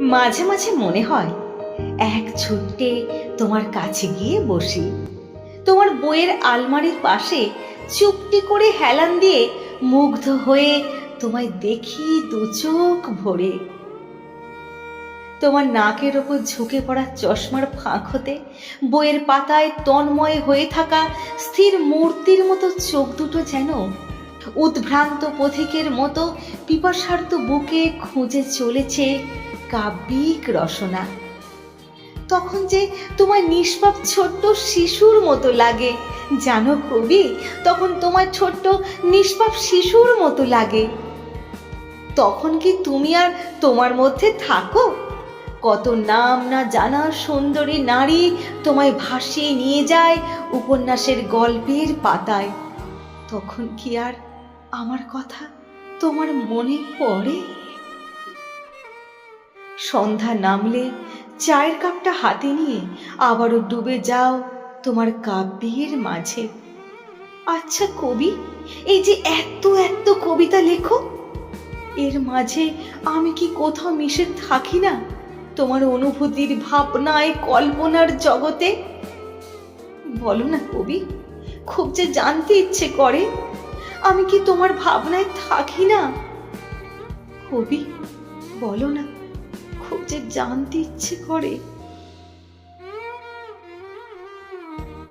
মাঝে মাঝে মনে হয়, এক ছুট্টে তোমার কাছে গিয়ে বসি। তোমার বইয়ের আলমারির পাশে চুপটি করে হেলান দিয়ে মুগ্ধ হয়ে তোমায় দেখি দু চোখ ভরে। তোমার নাকের ওপর ঝুঁকে পড়া চশমার ফাঁক হতে, বইয়ের পাতায় তন্ময় হয়ে থাকা স্থির মূর্তির মতো চোখ দুটো যেন উদ্ভ্রান্ত পথিকের মতো পিপাসার্ত বুকে খুঁজে চলেছে কাব্যিক রসনা। তখন যে তোমার নিষ্পাপ ছোট্ট শিশুর মতো লাগে। জানো কবি, তখন তোমার ছোট্ট নিষ্পাপ শিশুর মতো লাগে। তখন কি তুমি আর তোমার মধ্যে থাকো? কত নাম না জানা সুন্দরী নারী তোমায় ভাসিয়ে নিয়ে যায় উপন্যাসের গল্পের পাতায়। তখন কি আর আমার কথা তোমার মনে পড়ে? সন্ধ্যা নামলে চায়ের কাপটা হাতে নিয়ে আবারও ডুবে যাও তোমার কাব্যের মাঝে। আচ্ছা কবি, এই যে এত এত কবিতা লেখো, এর মাঝে আমি কি কোথাও মিশে থাকি না তোমার অনুভূতির ভাবনায় কল্পনার জগতে? বলো না কবি, খুব যে জানতে ইচ্ছে করে, আমি কি তোমার ভাবনায় থাকি না? কবি, বলো না। জানতে ইচ্ছে করে